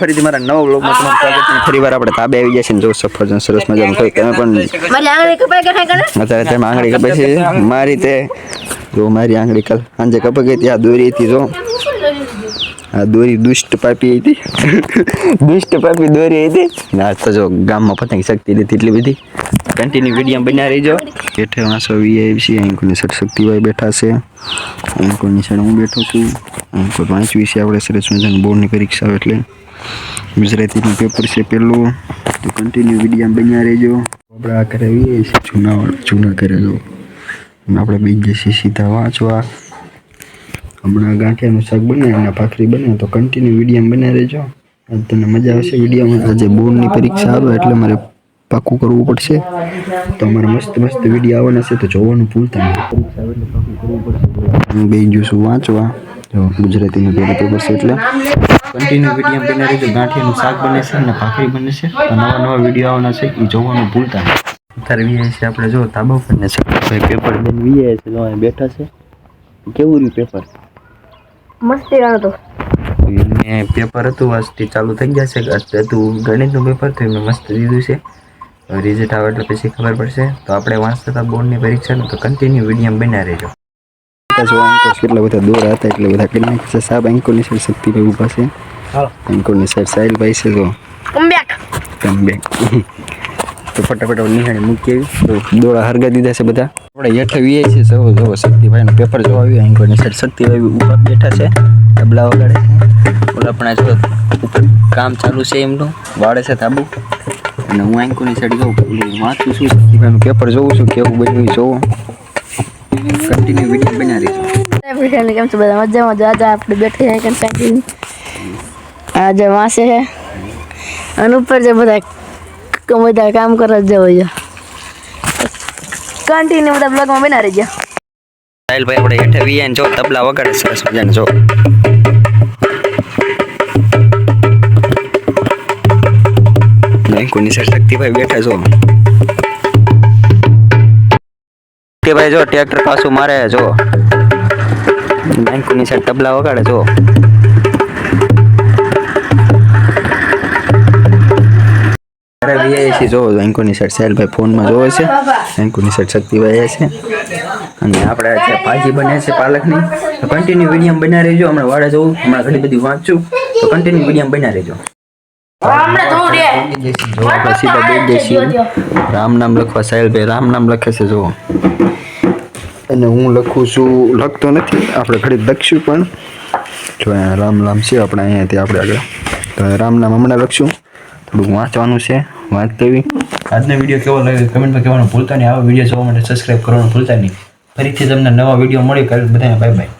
ફરીથી મારા નવા વ્લોગમાં તમારું સ્વાગત છે. ફરી વાર આપણે તાબે આવી છે ને જો સફરજન સરસ મજાનું કોઈ તમે પણ મારી આંગળી કપાઈ ગઈ કરે અત્યારે તેમાં આંગળી કપાઈ છે. મારી તે જો મારી આંગળી કાલ. સાંજે કપાઈ ગઈ આ દોરી હતી જો. આ દોરી દુષ્ટ પાપી હતી. દુષ્ટ પાપી દોરી હતી. ને આજ તો જો ગામમાં પતંગ શક્તિ હતી એટલી બધી. કન્ટિન્યુ વીડિયો બન્યા રહીજો. બેઠે વાંસો વીઆઈસી અહીં કોઈની સર શક્તિભાઈ બેઠા છે. અહીં કોઈની સર હું બેઠો છું. અહીં કોઈ વાંચવી છે આપણે સરસ મજાની બોર્ડની પરીક્ષા એટલે. ગુજરાતીનું પેપર છે પહેલું. તો કન્ટિન્યુ વીડિયો બન્યા રહેજો. આપણે આ ઘરે આવીએ છીએ જૂના ઘરે જો. આપણે બીજે છીએ સીધા વાંચવા. હમણાં ગાંઠિયાનું શાક બને અને ભાખરી બને તો કન્ટિન્યુ વીડિયો બન્યા રહેજો. તમને મજા આવશે. વિડીયોમાં આજે બોર્ડની પરીક્ષા આવે એટલે મારે પાકું કરવું પડશે? તો અમારા મસ્ત મસ્ત વીડિયો આવવાના છે તો જોવાનું ભૂલતા નહીં. પરીક્ષા આવે પાકું કરવું પડશે હું જઉં છું વાંચવા. જો ગુજરાતીનું પહેલું પેપર છે એટલે. કન્ટિન્યુ વીડિયો બને રહેજો. ગાંઠિયાનું શાક બને છે અને ભાખરી બને છે. તો નવા નવા વીડિયો આવવાના છે એ જોવાનું ભૂલતા નહીં. અત્યારે વીઆઈ છે આપણે જો તાબા પણ છે. ભાઈ પેપર બેન વીઆઈ છે જો અહીં બેઠા છે. કેવું રહ્યું પેપર મસ્તી ગાણો તો. મેં પેપર હતું આજથી ચાલુ થઈ ગયા છે. હતું ગણિતનું પેપર તો મેં મસ્ત દીધું છે. રિઝલ્ટ આવે એટલે પછી ખબર પડશે. તો આપણે વાંચતા હતા બોર્ડની પરીક્ષાનું તો કન્ટિન્યુ વીડિયો બન્યા રહેજો. જો અંકો કેટલા બધા દૂર હતા એટલે બધા કરી નાખે છે. સાહેબ અંકોની સાઈડ શક્તિભાઈ ઊભા છે અંકોની સાઈડ સાહિલભાઈ છે તો કમ બેક કમ બેક તો ફટાફટ નિહાળી મૂકી આવી. તો દોડા હરગા દીધા છે બધા. આપણે હેઠળ વીએ છે સૌ જો શક્તિભાઈનું પેપર જોવા આવ્યું એન્કોની સાઈડ શક્તિભાઈ ઊભા બેઠા છે. તબલા વગાડે છે. ઓલા પણ જો ઉપર કામ ચાલુ છે એમનું. વાળે છે તાબુ અને હું અંકોની સાઈડ જાઉં વાંચું છું. શક્તિભાઈનું પેપર જોઉં છું કેવું બન્યું એ કન્ટિન્યુ વીડિયો બનાવી રહીશું કેમ છો બધા મજામાં જો આજે આપણે બેઠે છે કંટાળી આજે વાંચે છે અને ઉપર જે બધા બધા કામ કરવા જવો છે કન્ટિન્યુ બધા બ્લોગમાં બના રહી ગયા સાહિલભાઈ આપણે હેઠે વીએ જો તબલા વગાડે સરસ મજાને જો. બેંકોની સર શક્તિભાઈ બેઠા છો? શક્તિભાઈ જો ટ્રેક્ટર પાછું મારે જો. બેંકોની સર તબલા વગાડે જો. અરે વીઆઈસી જો બેંકોની સાઈડ સાહેલભાઈ ફોનમાં જોવે છે. બેંકોની સાઈડ શક્તિભાઈ છે. અને આપણે જે ભાજી બને છે પાલકની કન્ટિન્યુ વિડીયમ બના રહેજો હમણાં વાડે જવું હમણાં ઘણી બધી વાંચું. તો કન્ટિન્યુ વિડીયમ બના રહેજો રામ નામ લખવા સાહેલભાઈ રામ નામ લખે છે જો અને હું લખું છું લખતો નથી આપણે ઘડી લખશું પણ. જો રામ નામ છે આપણે અહીંયાથી આપણે આગળ. તો રામ નામ હમણાં લખશું. થોડુંક વાંચવાનું છે વાંચ લેવી આજનો વીડિયો કેવો લાગ્યો? કમેન્ટમાં કહેવાનું ભૂલતા નહીં. આવા વીડિયો જોવા માટે સબસ્ક્રાઈબ કરવાનું ભૂલતા નહીં. ફરીથી તમને નવા વીડિયો મળી કાલે બધા બાય બાય